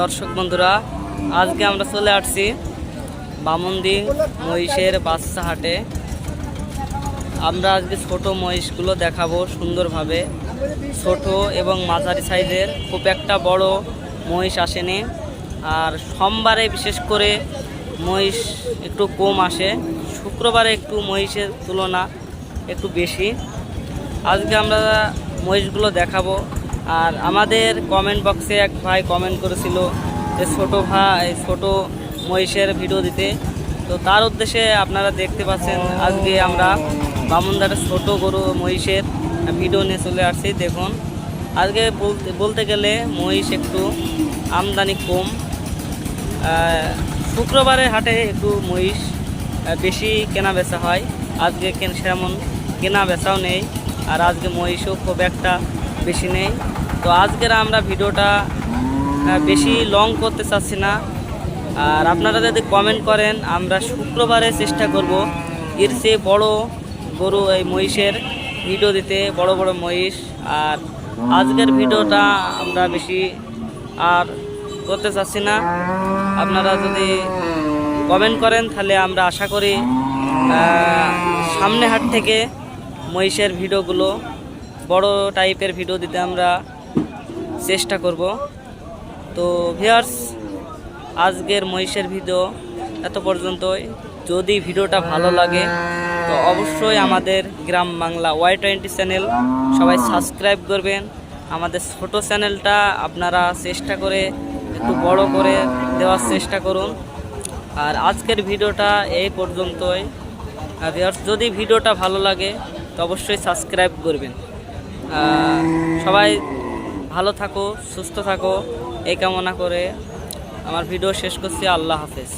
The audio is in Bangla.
দর্শক বন্ধুরা, আজকে আমরা চলে আসছি বামন্দি মহিষের বাচ্চা হাটে। আমরা আজকে ছোট মহিষগুলো দেখাবো সুন্দরভাবে। ছোট এবং মাঝারি সাইজের, খুব একটা বড় মহিষ আসেনি। আর সোমবারে বিশেষ করে মহিষ একটু কম আসে, শুক্রবারে একটু মহিষের তুলনা একটু বেশি। আজকে আমরা মহিষগুলো দেখাবো। আর আমাদের কমেন্ট বক্সে এক ভাই কমেন্ট করেছিল যে ছোটো ভাই, ছোটো মহিষের ভিডিও দিতে। তো তার উদ্দেশ্যে আপনারা দেখতে পাচ্ছেন আজকে আমরা বামুনদারের ছোট গরু মহিষের ভিডিও নিয়ে চলে আসছি, দেখুন। আজকে বলতে বলতে গেলে মহিষ একটু আমদানি কম। শুক্রবারের হাটে একটু মহিষ বেশি কেনা বেচা হয়। আজকে সেমন কেনা বেচাও নেই। আর আজকে মহিষও খুব একটা বেশি নেই। তো আজকের আমরা ভিডিওটা বেশি লং করতে চাচ্ছি না। আর আপনারা যদি কমেন্ট করেন, আমরা শুক্রবারে চেষ্টা করব এর চেয়ে বড় গরু এই মহিষের ভিডিও দিতে, বড় বড় মহিষ। আর আজকের ভিডিওটা আমরা বেশি আর করতে চাচ্ছি না। আপনারা যদি কমেন্ট করেন, তাহলে আমরা আশা করি সামনে হাট থেকে মহিষের ভিডিওগুলো বড় টাইপের ভিডিও দিতে আমরা চেষ্টা করব। তো ভিয়ার্স আজকের মহিষের ভিডিও এত পর্যন্তই। যদি ভিডিওটা ভালো লাগে, তো অবশ্যই আমাদের Gram Bangla Y twenty channel সবাই সাবস্ক্রাইব করবেন। আমাদের ছোট চ্যানেলটা আপনারা চেষ্টা করে একটু বড় করে দেওয়ার চেষ্টা করুন। আর আজকের ভিডিওটা এই পর্যন্তই। আর যদি ভিডিওটা ভালো লাগে, তো অবশ্যই সাবস্ক্রাইব করবেন। সবাই ভালো থাকো সুস্থ থাকো। এই কামনা করে আমার ভিডিও শেষ করছি। আল্লাহ হাফেজ।